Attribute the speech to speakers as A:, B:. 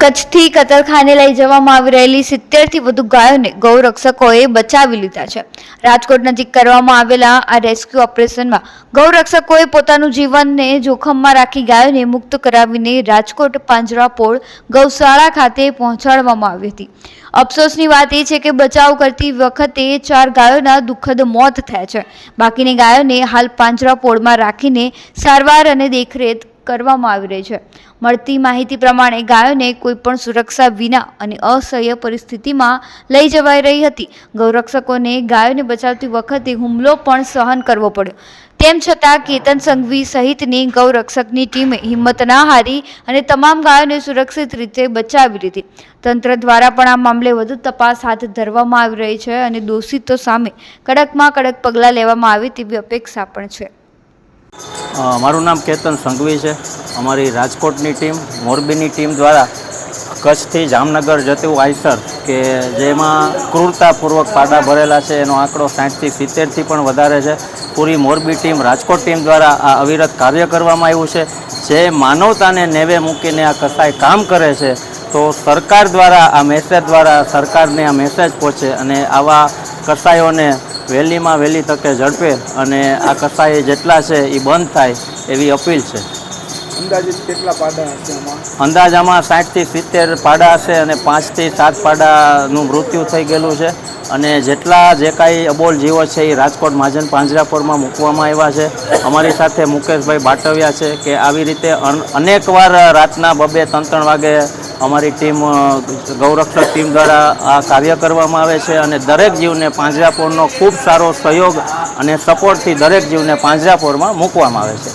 A: કચ્છથી કતલખાને લઈ જવામાં આવી રહેલી સિત્તેરથી વધુ ગાયોને ગૌરક્ષકોએ બચાવી લીધા છે. રાજકોટ નજીક કરવામાં આવેલા આ રેસ્ક્યુ ઓપરેશનમાં ગૌરક્ષકોએ પોતાનું જીવનને જોખમમાં રાખી ગાયોને મુક્ત કરાવીને રાજકોટ પાંજરાપોળ ગૌશાળા ખાતે પહોંચાડવામાં આવી હતી. અફસોસની વાત એ છે કે બચાવ કરતી વખતે ચાર ગાયોના દુઃખદ મોત થયા છે. બાકીની ગાયોને હાલ પાંજરાપોળમાં રાખીને સારવાર અને દેખરેખ કરવામાં આવી રહી છે. મળતી માહિતી પ્રમાણે ગાયોને કોઈપણ સુરક્ષા વિના અને અસહ્ય પરિસ્થિતિમાં લઈ જવાઈ રહી હતી. ગૌરક્ષકોને ગાયોને બચાવતી વખતે હુમલો પણ સહન કરવો પડ્યો. તેમ છતાં કેતન સંઘવી સહિતની ગૌરક્ષકની ટીમે હિંમત ના હારી અને તમામ ગાયોને સુરક્ષિત રીતે બચાવી લીધી. તંત્ર દ્વારા પણ આ મામલે વધુ તપાસ હાથ ધરવામાં આવી રહી છે અને દોષિતો સામે કડકમાં કડક પગલાં લેવામાં આવે તેવી અપેક્ષા પણ છે.
B: મારું નામ કેતન સંઘવી છે. અમારી રાજકોટની ટીમ, મોરબીની ટીમ દ્વારા કચ્છથી જામનગર જતું આઈસર, કે જેમાં ક્રૂરતાપૂર્વક પાડા ભરેલા છે, એનો આંકડો સાઠથી સિત્તેરથી પણ વધારે છે. પૂરી મોરબી ટીમ, રાજકોટ ટીમ દ્વારા આ અવિરત કાર્ય કરવામાં આવ્યું છે. જે માનવતાને નેવે મૂકીને આ કસાય કામ કરે છે તો સરકાર દ્વારા આ મેસેજ દ્વારા સરકારને આ મેસેજ પહોંચે અને આવા કસાયોને વહેલીમાં વહેલી તકે ઝડપે અને આ કસાય જેટલા છે એ બંધ થાય એવી અપીલ છે.
C: અંદાજિત કેટલા પાડા હશે
B: અંદાજામાં સાઠથી સિત્તેર પાડા હશે અને પાંચથી સાત પાડાનું મૃત્યુ થઈ ગયેલું છે. અને જેટલા જે કાંઈ અબોલ જીવો છે એ રાજકોટ મહાજન પાંજરાપોરમાં મૂકવામાં આવ્યા છે. અમારી સાથે મુકેશભાઈ બાટવિયા છે કે આવી રીતે અનેકવાર રાતના બબે ત્રણ ત્રણ વાગે અમારી ટીમ ગૌરક્ષક ટીમ દ્વારા આ કાર્ય કરવામાં આવે છે અને દરેક જીવને પાંજરાપોળનો ખૂબ સારો સહયોગ અને સપોર્ટથી દરેક જીવને પાંજરાપોળમાં મૂકવામાં આવે છે.